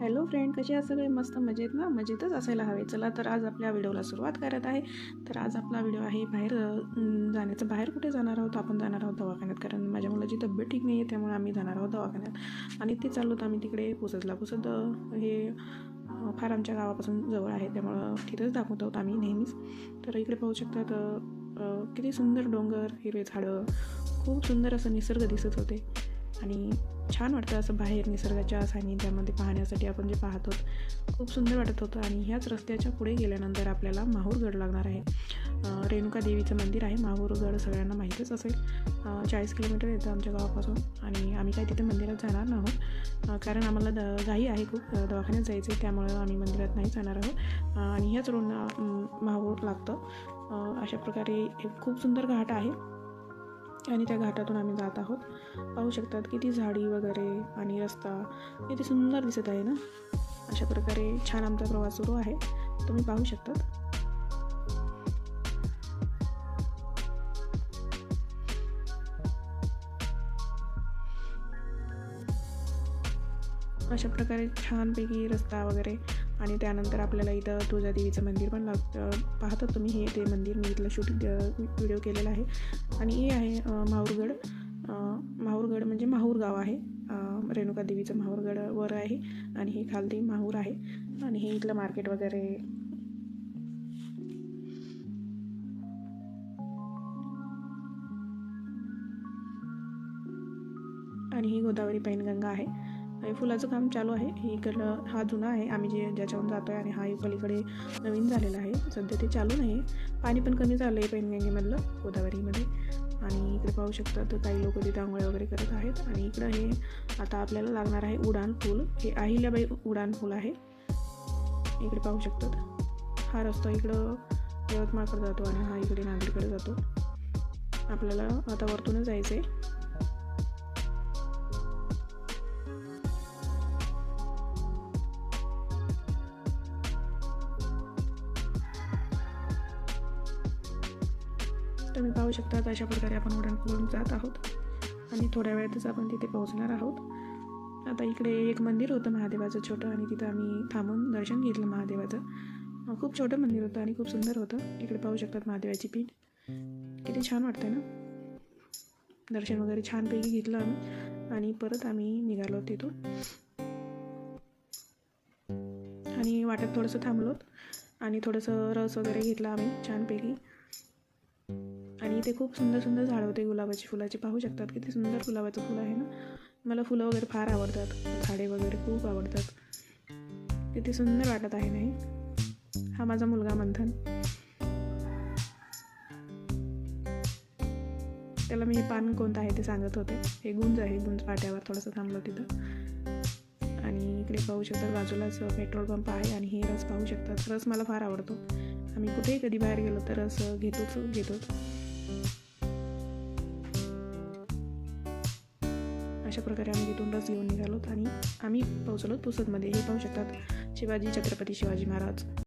Hello friend कसे आहात सगळे? मस्त मजेत ना? मजेतच असायला हवे. चला तर आज आपल्या व्हिडिओला सुरुवात करत आहे. तर आज आपला व्हिडिओ आहे बाहेर जाण्याचं. बाहेर कुठे जाणार आहोत? आपण जाणार आहोत दवाखान्यात. कारण माझ्या मुलाची तब्येत ठीक नाही आहे त्यामुळे आम्ही जाणार आहोत दवाखान्यात. आणि ते चाललो आम्ही तिकडे पुसतला पुसत हे फार आमच्या गावापासून जवळ आहे. त्यामुळं तिथंच दाखवत आहोत आम्ही नेहमीच. तर इकडे पाहू शकतात किती सुंदर डोंगर हिरवे झाडं. खूप सुंदर असं निसर्ग दिसत होते. आणि छान वाटतं असं बाहेर निसर्गाच्या सानिध्यामध्ये पाहण्यासाठी आपण जे पाहतो खूप सुंदर वाटत होतं आणि ह्याच रस्त्याच्या पुढे गेल्यानंतर आपल्याला माहूरगड लागणार आहे. रेणुका देवीचं मंदिर आहे. माहूरगड सगळ्यांना माहीतच असेल. चाळीस किलोमीटर येतं आमच्या गावापासून आणि आम्ही काय तिथे मंदिरात जाणार नाहोत कारण आम्हाला द घाई आहे खूप. दवाखान्यात जायचं आहे त्यामुळं आम्ही मंदिरात नाही जाणार आहोत. आणि ह्याच रोडना माहूर लागतं. अशा प्रकारे एक खूप सुंदर घाट आहे. आणि त्या घाटातून आम्ही जात आहोत. पाहू शकतात किती झाडी वगैरे आणि रस्ता किती सुंदर दिसत आहे ना? अशा प्रकारे छान आमचा प्रवास सुरू आहे. तुम्ही पाहू शकतात. अशा प्रकारे छानपैकी रस्ता वगैरे आणि त्यानंतर आपल्याला इथं तुळजादेवीचं मंदिर पण लागतं पाहतात तुम्ही. हे ते मंदिर मी इथलं शूटिंग व्हिडिओ केलेला आहे. आणि हे आहे माहूरगड. माहूरगड म्हणजे माहूर गाव आहे. रेणुकादेवीचं रेणुका देवीचं माहूरगड वर आहे आणि हे खालती माहूर आहे. आणि हे इथलं मार्केट वगैरे. आणि ही गोदावरी पैनगंगा आहे. आणि फुलाचं काम चालू आहे. हे इकडलं हा जुना आहे. आम्ही जे ज्याच्याहून जातो आहे आणि हा पलीकडे नवीन झालेला आहे. सध्या ते चालू नाही. पाणी पण कमी झालं आहे पैनगंगेमधलं गोदावरीमध्ये. आणि इकडे पाहू शकता तर काही लोक तिथे आंघोळ्या वगैरे करत आहेत. आणि इकडं हे आता आपल्याला लागणार आहे उडान पूल. हे अहिल्याबाई उडान पूल आहे. इकडे पाहू शकतात. हा रस्ता इकडं यवतमाळकडे जातो आणि हा इकडे नांदेडकडे जातो. आपल्याला आता वरतूनच जायचं आहे तुम्ही पाहू शकता अशा प्रकारे आपण उड्डाणपूल जात आहोत. आणि थोड्या वेळातच आपण तिथे पोहोचणार आहोत. आता इकडे एक मंदिर होतं महादेवाचं छोटं आणि तिथं आम्ही थांबून दर्शन घेतलं महादेवाचं. खूप छोटं मंदिर होतं आणि खूप सुंदर होतं. इकडे पाहू शकतात महादेवाची पीठ. किती छान वाटतं ना? दर्शन वगैरे छानपैकी घेतलं आम्ही. आणि परत आम्ही निघालो तिथून. आणि वाटत थोडंसं थांबलोत. आणि थोडंसं रस वगैरे घेतला आम्ही छानपैकी. आणि इथे खूप सुंदर सुंदर झाडं होते गुलाबाची फुलाची. पाहू शकतात किती सुंदर गुलाबाचं फुलं आहे ना? मला फुलं वगैरे फार आवडतात. झाडे वगैरे खूप आवडतात. किती सुंदर वाटत आहे नाही? हा माझा मुलगा मंथन. त्याला मी हे पान कोणतं आहे ते सांगत होते. हे गुंज आहे गुंज पाट्यावर थोडंसं थांबलो तिथं. आणि इकडे पाहू शकतात बाजूलाच पेट्रोल पंप आहे आणि हे रस पाहू शकतात. रस मला फार आवडतो. आम्ही कुठेही कधी बाहेर गेलो तर रस घेतोच घेतोच. अशा प्रकारे आम्ही तिथून बस घेऊन निघालोत आणि आम्ही पोहोचलो पुसदमध्ये हे पाहू शकतात शिवाजी छत्रपती शिवाजी महाराज.